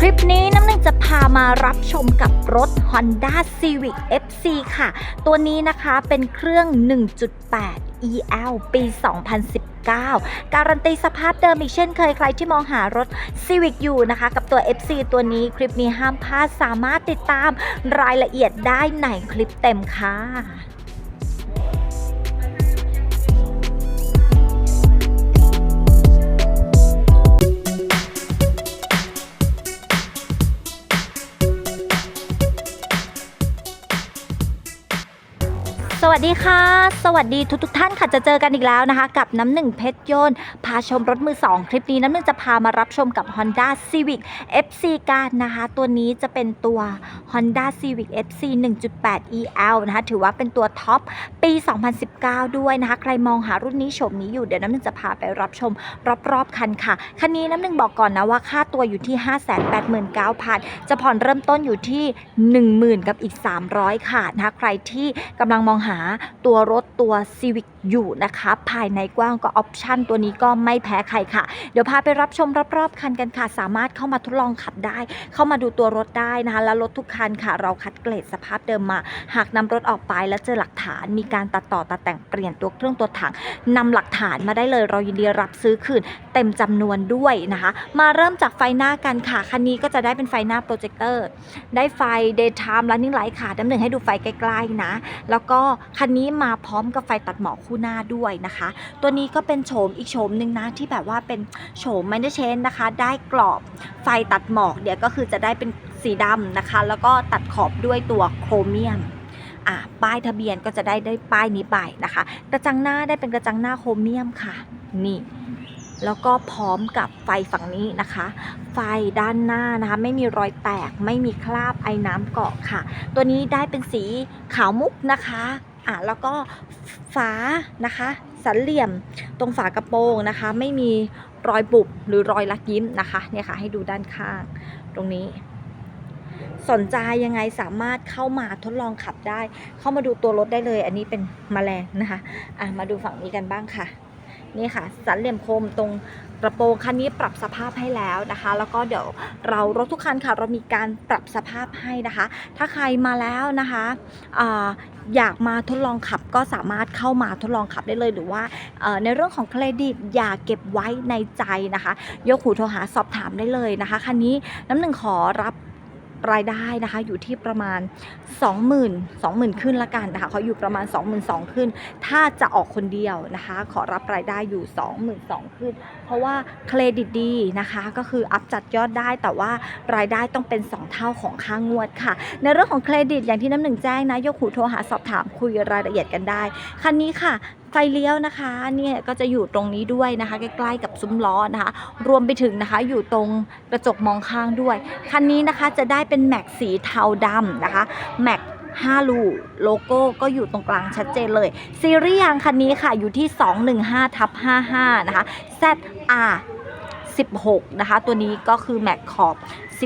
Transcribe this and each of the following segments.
คลิปนี้น้ำหนึ่งจะพามารับชมกับรถ Honda Civic FC ค่ะ ตัวนี้นะคะเป็นเครื่อง 1.8 EL ปี2019การันตีสภาพเดิมอีกเช่นเคยใครที่มองหารถ Civic อยู่นะคะ กับตัว FC ตัวนี้คลิปนี้ห้ามพลาดสามารถติดตามรายละเอียดได้ในคลิปเต็มค่ะ สวัสดีค่ะ สวัสดีทุกทท่านค่ะจะเจอกันอีกแล้วนะคะ กับน้ำหนึ่งเพชรยนต์พาชมรถมือ 2 คลิปนี้น้ำหนึ่งจะพามารับชมกับ Honda Civic FC กันนะคะ ตัวนี้จะเป็นตัว Honda Civic FC 1.8 EL นะคะ ถือว่าเป็นตัวท็อปปี 2019 ด้วยนะคะ ใครมองหารุ่นนี้โฉมนี้อยู่เดี๋ยวน้ำหนึ่งจะพาไปรับชมรอบๆคันค่ะ คันนี้น้ำหนึ่งบอกก่อนนะว่าค่าตัวอยู่ที่ 589,000 จะผ่อนเริ่มต้นอยู่ที่ 10,000 กับอีก 300 ค่ะนะคะ ใครที่กำลังมองหาตัวรถตัว Civic อยู่นะคะ ภายในกว้างก็ออปชั่นตัวนี้ก็ไม่แพ้ใครค่ะ เดี๋ยวพาไปรับชมรอบๆคันกันค่ะ สามารถเข้ามาทดลองขับได้ เข้ามาดูตัวรถได้นะคะ แล้วรถทุกคันค่ะ เราคัดเกรดสภาพเดิมมา หากนำรถออกไปแล้วเจอหลักฐาน มีการตัดต่อตัดแต่งเปลี่ยนตัวเครื่องตัวถังนำหลักฐานมาได้เลย เรายินดีรับซื้อคืนเต็มจำนวนด้วยนะคะ มาเริ่มจากไฟหน้ากันค่ะ คันนี้ก็จะได้เป็นไฟหน้าโปรเจคเตอร์ ได้ไฟ daytime running light ค่ะน้ำหนึ่งให้ดูไฟใกล้ๆนะ แล้วก็คันนี้มาพร้อมกับไฟตัดหมอกคู่หน้าด้วยนะคะ ตัวนี้ก็เป็นโฉมอีกโฉมหนึ่งนะที่แบบว่าเป็นโฉมไมเนเชนนะคะ ได้กรอบไฟตัดหมอกเดี๋ยวก็คือจะได้เป็นสีดำนะคะ แล้วก็ตัดขอบด้วยตัวโครเมียมป้ายทะเบียนก็จะได้ได้ป้ายนี้ไปนะคะ กระจังหน้าได้เป็นกระจังหน้าโครเมียมค่ะ นี่แล้วก็พร้อมกับไฟฝั่งนี้นะคะ ไฟด้านหน้านะคะ ไม่มีรอยแตกไม่มีคราบไอ้น้ำเกาะค่ะ ตัวนี้ได้เป็นสีขาวมุกนะคะ อะแล้วก็ฝานะคะสันเหลี่ยมตรงฝากระโปรงนะคะ ไม่มีรอยบุบหรือรอยลักยิ้มนะคะเนี่ยค่ะให้ดูด้านข้างตรงนี้ สนใจยังไงสามารถเข้ามาทดลองขับได้ เข้ามาดูตัวรถได้เลย อันนี้เป็นมแมลงนะคะ อะมาดูฝั่งนี้กันบ้างค่ะ นี่ค่ะ สันเหลี่ยมคมตรงกระโปรงคันนี้ปรับสภาพให้แล้วนะคะ แล้วก็เดี๋ยวเรารถทุกคันค่ะ เรามีการปรับสภาพให้นะคะ ถ้าใครมาแล้วนะคะออยากมาทดลองขับก็สามารถเข้ามาทดลองขับได้เลยหรือว่าในเรื่องของเครดิตอย่าเก็บไว้ในใจนะคะ ยกหูโทรหาสอบถามได้เลยนะคะคันนี้น้ำหนึ่งขอรับ รายได้นะคะอยู่ที่ประมาณ 20,000 20,000 ขึ้นละกันนะคะเขาอยู่ประมาณ 22,000 ขึ้น ถ้าจะออกคนเดียวนะคะ ขอรับรายได้อยู่ 22,000 ขึ้น เพราะว่าเครดิตดีนะคะก็คืออัพจัดยอดได้แต่ว่ารายได้ต้องเป็น 2 เท่าของค่างวดค่ะ ในเรื่องของเครดิตอย่างที่น้ำหนึ่งแจ้งนะยกหูโทรหาสอบถามคุยรายละเอียดกันได้ คันนี้ค่ะไฟเลี้ยวนะคะเนี่ยก็จะอยู่ตรงนี้ด้วยนะคะ ใกล้ๆกับซุ้มล้อนะคะ รวมไปถึงนะคะอยู่ตรงกระจกมองข้างด้วย คันนี้นะคะจะได้เป็นแม็กสีเทาดำนะคะแม็ก5ลูโลโก้ก็อยู่ตรงกลางชัดเจนเลย ซีรีส์ยางคันนี้ค่ะอยู่ที่ 215ทับ55 นะคะ ZR 16 นะคะ ตัวนี้ก็คือแม็กขอบ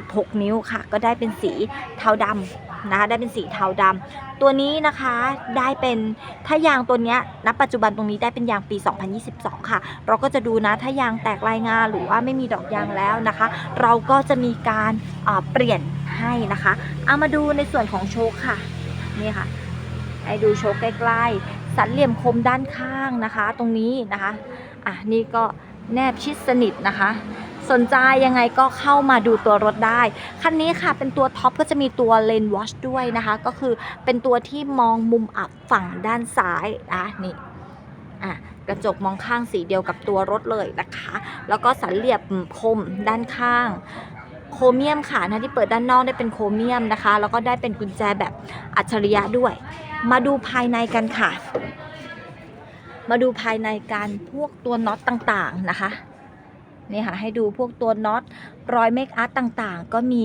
16 นิ้วค่ะ ก็ได้เป็นสีเทาดำนะคะได้เป็นสีเทาดำตัวนี้นะคะได้เป็นถ้ายางตัวนี้ณปัจจุบันตรงนี้ได้เป็นยางปี 2022 ค่ะ เราก็จะดูนะถ้ายางแตกรายงาหรือว่าไม่มีดอกยางแล้วนะคะ เราก็จะมีการอ่าเปลี่ยนให้นะคะเอามาดูในส่วนของโชคค่ะนี่ค่ะให้ดูโชคใกล้ๆ สันเหลี่ยมคมด้านข้างนะคะ ตรงนี้นะคะ อะนี่ก็แนบชิดสนิทนะคะ สนใจยังไงก็เข้ามาดูตัวรถได้ คันนี้ค่ะเป็นตัวท็อปก็จะมีตัวเลนวอชด้วยนะคะ ก็คือเป็นตัวที่มองมุมอับฝั่งด้านซ้ายนะนี่อะกระจกมองข้างสีเดียวกับตัวรถเลยนะคะ แล้วก็สันเหลี่ยมคมด้านข้างโครเมียมค่ะนะที่เปิดด้านนอกได้เป็นโครเมียมนะคะ แล้วก็ได้เป็นกุญแจแบบอัจฉริยะด้วย มาดูภายในกันค่ะ มาดูภายในการพวกตัวน็อตต่างๆนะคะ นี่ค่ะให้ดูพวกตัวน็อตรอยเมคอาร์ตต่างๆ ก็มี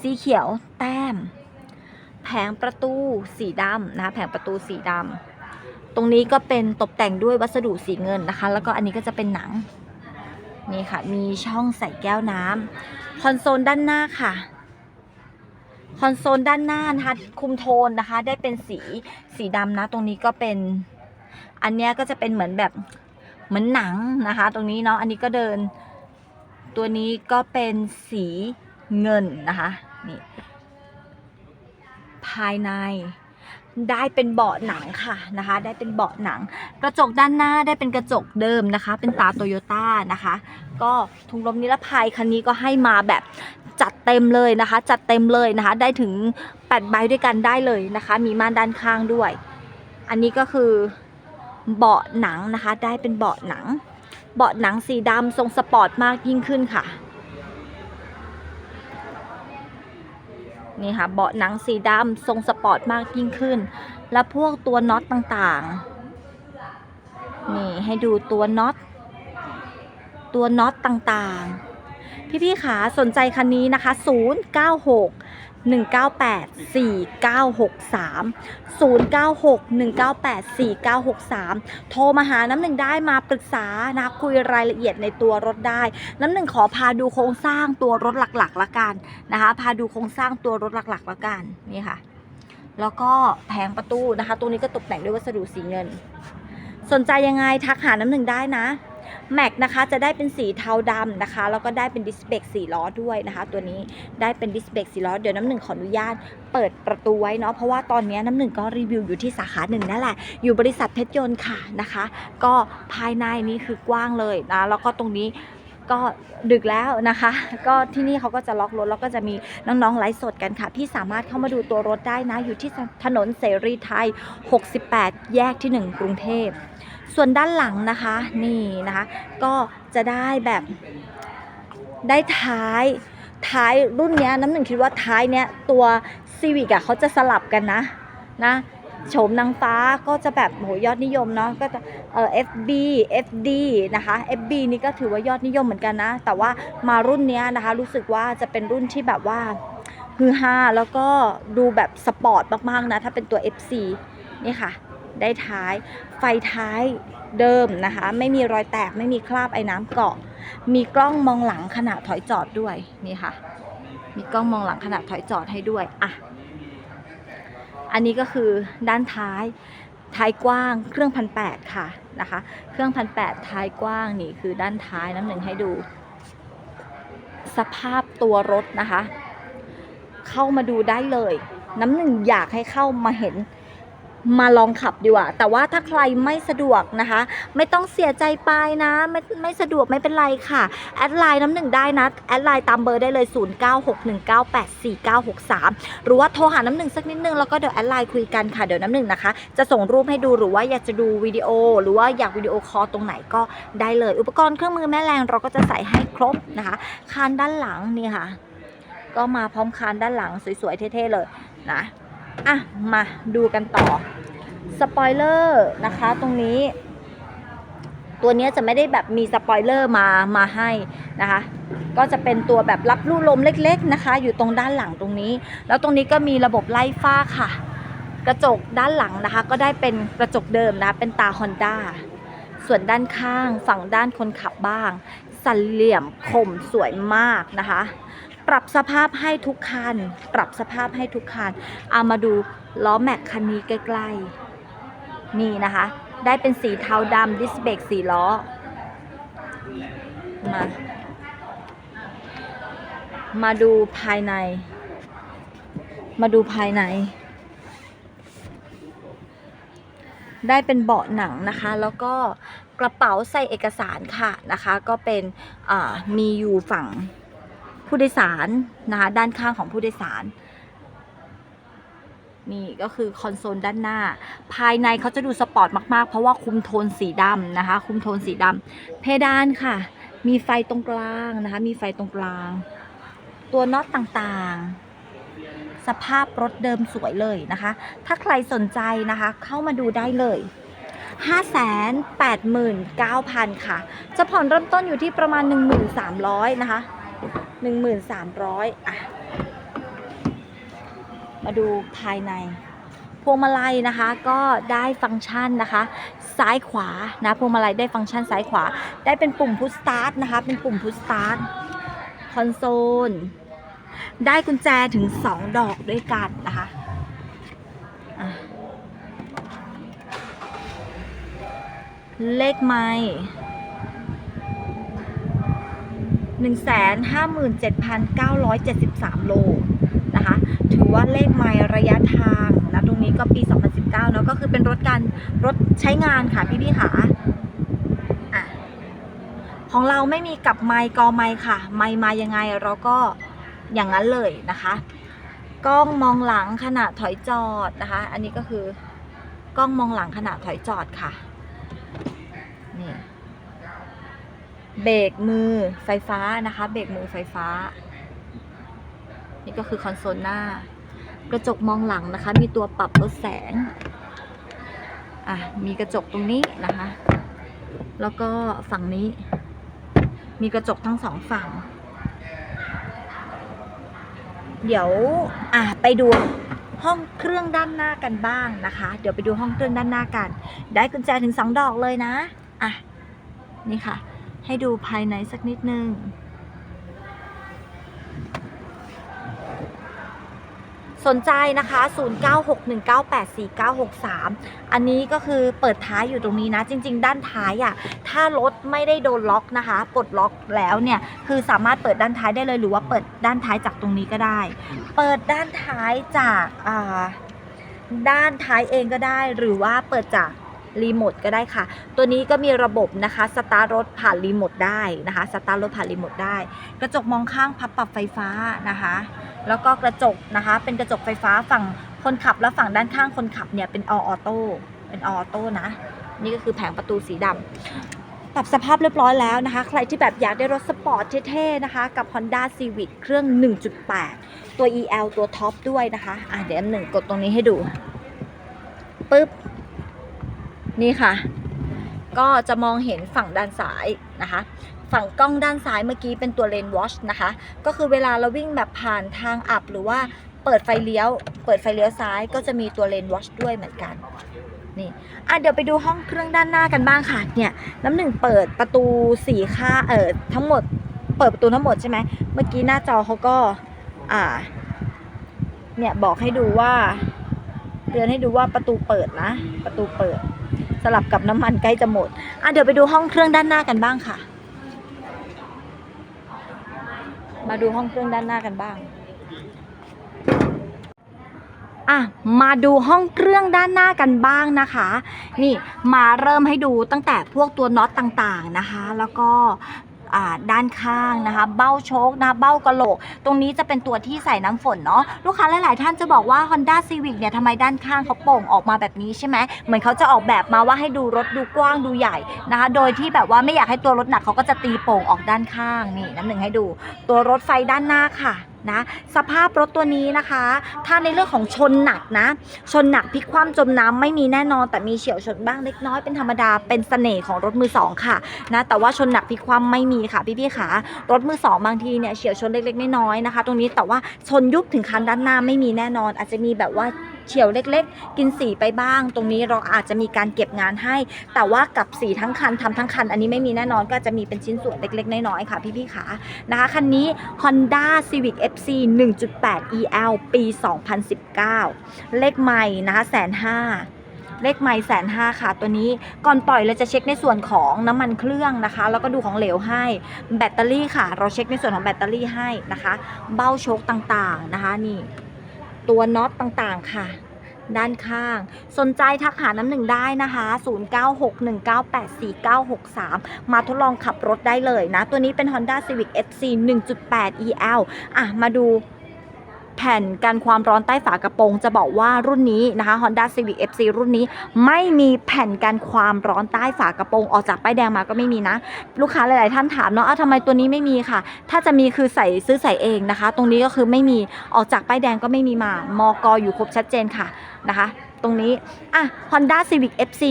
สีเขียวแต้ม แผงประตูสีดำนะคะแผงประตูสีดำตรงนี้ก็เป็นตกแต่งด้วยวัสดุสีเงินนะคะ แล้วก็อันนี้ก็จะเป็นหนังนี่ค่ะมีช่องใส่แก้วน้ำคอนโซลด้านหน้าค่ะคอนโซลด้านหน้านะคะคุมโทนนะคะ ได้เป็นสีสีดำนะ ตรงนี้ก็เป็น อันเนี้ยก็จะเป็นเหมือนแบบเหมือนหนังนะคะ ตรงนี้เนาะอันนี้ก็เดิน ตัวนี้ก็เป็นสีเงินนะคะนี่ภายในได้เป็นเบาะหนังค่ะนะคะ ได้เป็นเบาะหนัง กระจกด้านหน้าได้เป็นกระจกเดิมนะคะ เป็นตาโตโยต้านะคะ ก็ถุงลมนิรภัยคันนี้ก็ให้มาแบบจัดเต็มเลยนะคะ จัดเต็มเลยนะคะ ได้ถึง8ใบด้วยกันได้เลยนะคะ มีม่านด้านข้างด้วย อันนี้ก็คือเบาะหนังนะคะ ได้เป็นเบาะหนัง เบาะหนังสีดำทรงสปอร์ตมากยิ่งขึ้นค่ะ นี่ค่ะเบาะหนังสีดำทรงสปอร์ตมากยิ่งขึ้น และพวกตัวน็อตต่างๆ นี่ให้ดูตัวน็อต ตัวน็อตต่างๆ พี่ๆขาสนใจคันนี้นะคะ 096 198 4963 096 198 4963 โทรมาหาน้ำหนึ่งได้มาปรึกษานะคุยรายละเอียดในตัวรถได้ น้ำหนึ่งขอพาดูโครงสร้างตัวรถหลักๆละกันนะคะ พาดูโครงสร้างตัวรถหลักๆละกันนี่ค่ะ แล้วก็แผงประตูนะคะ ตัวนี้ก็ตกแต่งด้วยวัสดุสีเงิน สนใจยังไงทักหาน้ำหนึ่งได้นะ แม็กนะคะจะได้เป็นสีเทาดำนะคะ แล้วก็ได้เป็นดิสเบรกสีล้อด้วยนะคะ ตัวนี้ได้เป็นดิสเบรกสีล้อ เดี๋ยวน้ำหนึ่งขออนุญาตเปิดประตูไว้เนาะ เพราะว่าตอนนี้น้ำหนึ่งก็รีวิวอยู่ที่สาขาหนึ่งนั่นแหละ อยู่บริษัทเพชรยนต์ค่ะนะคะ ก็ภายในนี้คือกว้างเลยนะ แล้วก็ตรงนี้ก็ดึกแล้วนะคะ ก็ที่นี่เขาก็จะล็อกรถแล้วก็จะมีน้องๆไลฟ์สดกันค่ะ พี่สามารถเข้ามาดูตัวรถได้นะ อยู่ที่ถนนเสรีไทย 68 แยกที่ 1 กรุงเทพ ส่วนด้านหลังนะคะนี่นะคะก็จะได้แบบได้ท้ายท้ายรุ่นเนี้ยน้ำหนึ่งคิดว่าท้ายเนี้ยตัวซีวิกอะเขาจะสลับกันนะนะโฉมนางฟ้าก็จะแบบโหยอดนิยมเนาะก็จะเอ่อ FB FD นะคะ FB นี่ก็ถือว่ายอดนิยมเหมือนกันนะ แต่ว่ามารุ่นเนี้ยนะคะ รู้สึกว่าจะเป็นรุ่นที่แบบว่าฮือฮาแล้วก็ดูแบบสปอร์ตมากๆนะ ถ้าเป็นตัว FC นี่ค่ะ ได้ท้าย ไฟท้ายเดิมนะคะ ไม่มีรอยแตกไม่มีคราบไอ้น้ำเกาะ มีกล้องมองหลังขณะถอยจอดด้วยนี่ค่ะ มีกล้องมองหลังขณะถอยจอดให้ด้วยอะอันนี้ก็คือด้านท้ายท้ายกว้างเครื่องพันแปดค่ะนะคะ เครื่องพันแปดท้ายกว้างนี่คือด้านท้ายน้ำหนึ่งให้ดู สภาพตัวรถนะคะ เข้ามาดูได้เลย น้ำหนึ่งอยากให้เข้ามาเห็น มาลองขับดีกว่า แต่ว่าถ้าใครไม่สะดวกนะคะ ไม่ต้องเสียใจไปนะ ไม่ไม่สะดวกไม่เป็นไรค่ะ แอดไลน์น้ำหนึ่งได้นะ แอดไลน์ตามเบอร์ได้เลย 0961984963 หรือว่าโทรหาน้ำหนึ่งสักนิดนึง แล้วก็เดี๋ยวแอดไลน์คุยกันค่ะ เดี๋ยวน้ำหนึ่งนะคะ จะส่งรูปให้ดูหรือว่าอยากจะดูวิดีโอ หรือว่าอยากวิดีโอคอลตรงไหนก็ได้เลย อุปกรณ์เครื่องมือแม่แรงเราก็จะใส่ให้ครบนะคะคานด้านหลังนี่ค่ะ ก็มาพร้อมคานด้านหลังสวยๆเท่ๆเลยนะ อะ มาดูกันต่อ สปอยเลอร์นะคะตรงนี้ ตัวนี้จะไม่ได้แบบมีสปอยเลอร์มามาให้นะคะ ก็จะเป็นตัวแบบรับลู่ลมเล็กๆนะคะ อยู่ตรงด้านหลังตรงนี้ แล้วตรงนี้ก็มีระบบไล่ฟ้าค่ะ กระจกด้านหลังนะคะ ก็ได้เป็นกระจกเดิมนะเป็นตา Honda ส่วนด้านข้างฝั่งด้านคนขับบ้าง สันเหลี่ยมคมสวยมากนะคะ ปรับสภาพให้ทุกคัน ปรับสภาพให้ทุกคัน เอามาดูล้อแม็กคันนี้ใกล้ๆ นี่นะคะ ได้เป็นสีเทาดำดิสเบรกสีล้อ มา มาดูภายใน มาดูภายใน ได้เป็นเบาะหนังนะคะ แล้วก็กระเป๋าใส่เอกสารค่ะนะคะ ก็เป็นมีอยู่ฝั่ง ผู้โดยสารนะคะด้านข้างของผู้โดยสาร นี่ก็คือคอนโซลด้านหน้า ภายในเขาจะดูสปอร์ตมากๆ เพราะว่าคุมโทนสีดำนะคะ คุมโทนสีดำเพดานค่ะ มีไฟตรงกลางนะคะ มีไฟตรงกลาง ตัวน็อตต่างๆ สภาพรถเดิมสวยเลยนะคะ ถ้าใครสนใจนะคะ เข้ามาดูได้เลย589,000 ค่ะ จะผ่อนเริ่มต้นอยู่ที่ประมาณ 1,300นะคะ 1,300อะ มาดูภายใน พวงมาลัยนะคะก็ได้ฟังก์ชันนะคะ ซ้ายขวานะพวงมาลัยได้ฟังก์ชันซ้ายขวา ได้เป็นปุ่มพุชสตาร์ทนะคะ เป็นปุ่มพุชสตาร์ทคอนโซล ได้กุญแจถึง 2 ดอกด้วยกันนะคะอะเลขไม้ 157,973 โลนะคะ ถือว่าเลขไมล์ระยะทางนะตรงนี้ก็ปี 2019 เนาะก็คือเป็นรถการรถใช้งานค่ะพี่พี่ๆค่ะอะของเราไม่มีกับไมค์กอไมค์ค่ะ ไมค์มายังไงเราก็อย่างนั้นเลยนะคะกล้องมองหลังขณะถอยจอดนะคะ อันนี้ก็คือกล้องมองหลังขณะถอยจอดค่ะนี่ เบรกมือไฟฟ้านะคะ เบรกมือไฟฟ้า นี่ก็คือคอนโซลหน้า กระจกมองหลังนะคะ มีตัวปรับลดแสง อะ มีกระจกตรงนี้นะคะ แล้วก็ฝั่งนี้ มีกระจกทั้งสองฝั่ง เดี๋ยว อะ ไปดูห้องเครื่องด้านหน้ากันบ้างนะคะ เดี๋ยวไปดูห้องเครื่องด้านหน้ากัน ได้กุญแจถึงสองดอกเลยนะ อะ นี่ค่ะ ให้ดูภายในสักนิดนึง สนใจนะคะ 0961984963 อันนี้ก็คือเปิดท้ายอยู่ตรงนี้นะ จริง ๆ ด้านท้ายอะ่ะ ถ้ารถไม่ได้โดนล็อกนะคะ ปลดล็อกแล้วเนี่ย คือสามารถเปิดด้านท้ายได้เลย หรือว่าเปิดด้านท้ายจากตรงนี้ก็ได้ เปิดด้านท้ายจากด้านท้ายเองก็ได้ หรือว่าเปิดจาก รีโมทก็ได้ค่ะ ตัวนี้ก็มีระบบนะคะสตาร์ทรถผ่านรีโมทได้นะคะสตาร์ทรถผ่านรีโมทได้ กระจกมองข้างพับปรับไฟฟ้านะคะ แล้วก็กระจกนะคะ เป็นกระจกไฟฟ้าฝั่งคนขับและฝั่งด้านข้างคนขับเนี่ยเป็นออโต้เป็นออโต้นะ นี่ก็คือแผงประตูสีดำปรับสภาพเรียบร้อยแล้วนะคะ ใครที่แบบอยากได้รถสปอร์ตเท่ๆนะคะ กับ Honda Civic เครื่อง 1.8 ตัว EL ตัวท็อปด้วยนะคะ อะเดี๋ยวอันหนึ่งกดตรงนี้ให้ดูปึ๊บ นี่ค่ะ ก็จะมองเห็นฝั่งด้านซ้ายนะคะ ฝั่งกล้องด้านซ้ายเมื่อกี้เป็นตัวเลนวอชนะคะ ก็คือเวลาเราวิ่งแบบผ่านทางอับหรือว่าเปิดไฟเลี้ยว เปิดไฟเลี้ยวซ้ายก็จะมีตัวเลนวอชด้วยเหมือนกันนี่อะเดี๋ยวไปดูห้องเครื่องด้านหน้ากันบ้างค่ะเนี่ยน้ำหนึ่งเปิดประตูสี่ค่าเออทั้งหมดเปิดประตูทั้งหมดใช่ไหมเมื่อกี้หน้าจอเขาก็อ่าเนี่ยบอกให้ดูว่าเตือนให้ดูว่าประตูเปิดนะ ประตูเปิด สลับกับน้ำมันใกล้จะหมดอะเดี๋ยวไปดูห้องเครื่องด้านหน้ากันบ้างค่ะ มาดูห้องเครื่องด้านหน้ากันบ้างอะมาดูห้องเครื่องด้านหน้ากันบ้างนะคะ นี่มาเริ่มให้ดูตั้งแต่พวกตัวน็อตต่างๆนะคะ แล้วก็ ด้านข้างนะคะ เบ้าโชคนะเบ้ากระโหลก ตรงนี้จะเป็นตัวที่ใส่น้ำฝนเนาะลูกค้าหลาย ๆ ท่านจะบอกว่า Honda Civic เนี่ยทำไมด้านข้างเขาโป่งออกมาแบบนี้ใช่ไหมเหมือนเขาจะออกแบบมาว่าให้ดูรถดูกว้างดูใหญ่นะคะ โดยที่แบบว่าไม่อยากให้ตัวรถหนักเขาก็จะตีโป่งออกด้านข้างนี่น้ำหนึ่งให้ดู ตัวรถไฟด้านหน้าค่ะ นะสภาพรถตัวนี้นะคะ ถ้าในเรื่องของชนหนักนะ ชนหนักพลิกคว่ำจมน้ำไม่มีแน่นอน แต่มีเฉียวชนบ้างเล็กน้อยเป็นธรรมดาเป็นเสน่ห์ของรถมือสองค่ะนะแต่ว่าชนหนักพลิกคว่ำไม่มีค่ะพี่ๆค่ะรถมือสองบางทีเนี่ยเฉียวชนเล็กๆน้อยๆนะคะ ตรงนี้แต่ว่าชนยุบถึงคันด้านหน้าไม่มีแน่นอน อาจจะมีแบบว่า เฉียวเล็ก ๆ กินสีไปบ้าง ตรงนี้เราอาจจะมีการเก็บงานให้ แต่ว่ากับสีทั้งคันทำทั้งคัน อันนี้ไม่มีแน่นอนก็จะมีเป็นชิ้นส่วนเล็ก ๆ น้อยๆค่ะพี่ๆค่ะนะคะคันนี้ Honda Civic FC 1.8 EL ปี 2019 เลขใหม่นะคะแสนห้าเลขใหม่แสนห้าค่ะตัวนี้ก่อนปล่อยเราจะเช็คในส่วนของน้ำมันเครื่องนะคะ แล้วก็ดูของเหลวให้แบตเตอรี่ค่ะ เราเช็คในส่วนของแบตเตอรี่ให้นะคะ เบ้าโชคต่างๆนะคะนี่ ตัวน็อตต่างๆค่ะ ด้านข้าง สนใจทักหาน้ำหนึ่งได้นะคะ 0961984963 มาทดลองขับรถได้เลยนะ ตัวนี้เป็น Honda Civic SC 1.8 EL อะ มาดู แผ่นกันความร้อนใต้ฝากระโปรงจะบอกว่ารุ่นนี้นะคะ Honda Civic FC รุ่นนี้ไม่มีแผ่นกันความร้อนใต้ฝากระโปรงออกจากป้ายแดงมาก็ไม่มีนะ ลูกค้าหลาย ๆ ท่านถามเนาะอ้าวทำไมตัวนี้ไม่มีค่ะ ถ้าจะมีคือใส่ซื้อใส่เองนะคะ ตรงนี้ก็คือไม่มีออกจากป้ายแดงก็ไม่มีมามอกอยู่ครบชัดเจนค่ะนะคะ ตรงนี้ อะ Honda Civic FC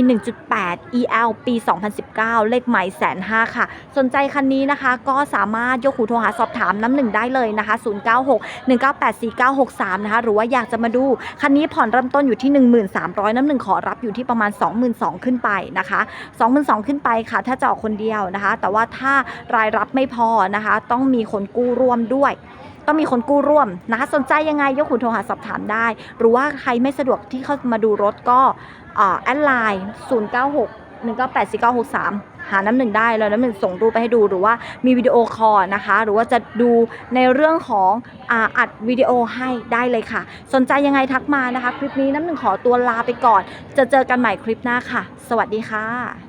1.8 EL ปี 2019 เลขใหม่แสนห้าค่ะ สนใจคันนี้นะคะ ก็สามารถยกหูโทรหาสอบถามน้ำหนึ่งได้เลยนะคะ 096 198 4963 นะคะ หรือว่าอยากจะมาดู คันนี้ผ่อนเริ่มต้นอยู่ที่ 1300 น้ำหนึ่งขอรับอยู่ที่ประมาณ 22,000 ขึ้นไปนะคะ 22,000 ขึ้นไปค่ะ ถ้าจะออกคนเดียวนะคะ แต่ว่าถ้ารายรับไม่พอนะคะ ต้องมีคนกู้ร่วมด้วย ต้องมีคนกู้ร่วมนะคะสนใจยังไงยกหูโทรหาสอบถามได้ หรือว่าใครไม่สะดวกที่เข้ามาดูรถก็ออแอดไลน์096 198 4963 หาน้ำหนึ่งได้แล้วน้ำหนึ่งส่งรูปไปให้ดูหรือว่ามีวิดีโอคอลนะคะ หรือว่าจะดูในเรื่องของอ,อัดวิดีโอให้ได้เลยค่ะ สนใจยังไงทักมานะคะ คลิปนี้น้ำหนึ่งขอตัวลาไปก่อน จะเจอกันใหม่คลิปหน้าค่ะ สวัสดีค่ะ